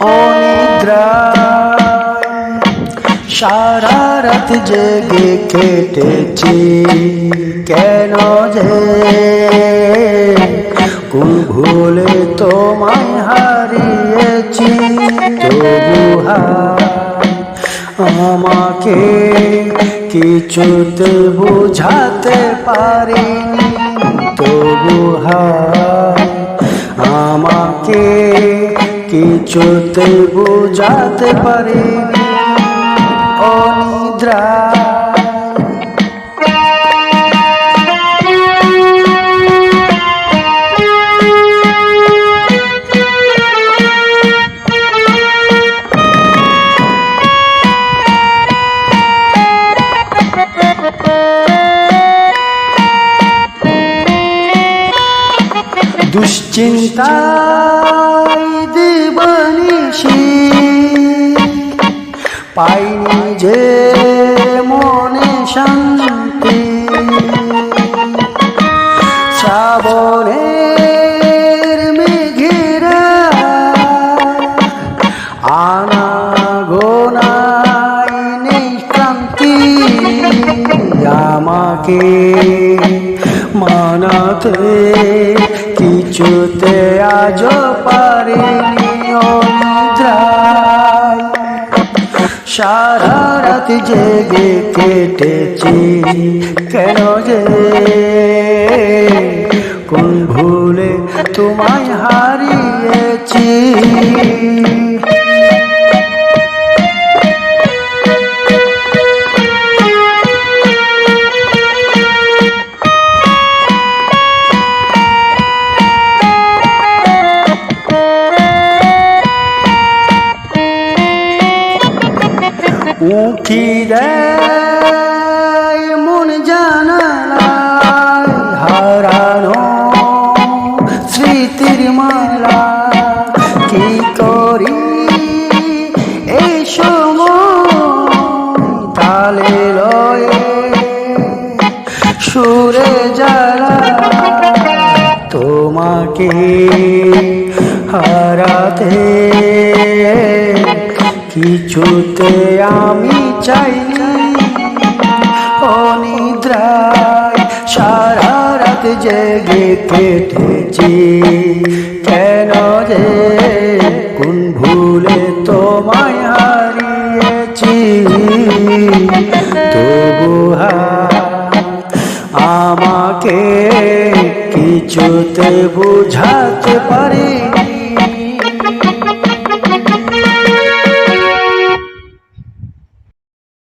অনিদ্রা। সারা রাত জেগে কেটেছি। কেন যে কোন ভুলে তোমায় হারিয়েছি। তবু আমাকে কিছুতে বুঝাতে পারিনি। তবু আমাকে কিছুতে বুঝাতে পারিনি অনিদ্রা। দুশ্চিন্তায় পাইনি যে মনে শান্তি। ক্রান্তি আমাকে মানাতে কিছুতে আজ পারিনি। সারা রাত জেগে কেটেছি। কেন যে? কোন ভুলে তোমায় হারিয়েছি। উঠি দেয় মন জানালায় হারানো স্মৃতির মালা। কি করি এই সময় তালে লয়ে সুরে জ্বালা। তোমাকে হারাতে কিছুতে আমি চাইনি অনিদ্রায় সারা রাত জেগে কেটেছি কেন যে কোন ভুলে তোমায় হারিয়েছি। আমাকে কিছুতে বুঝাতে পারি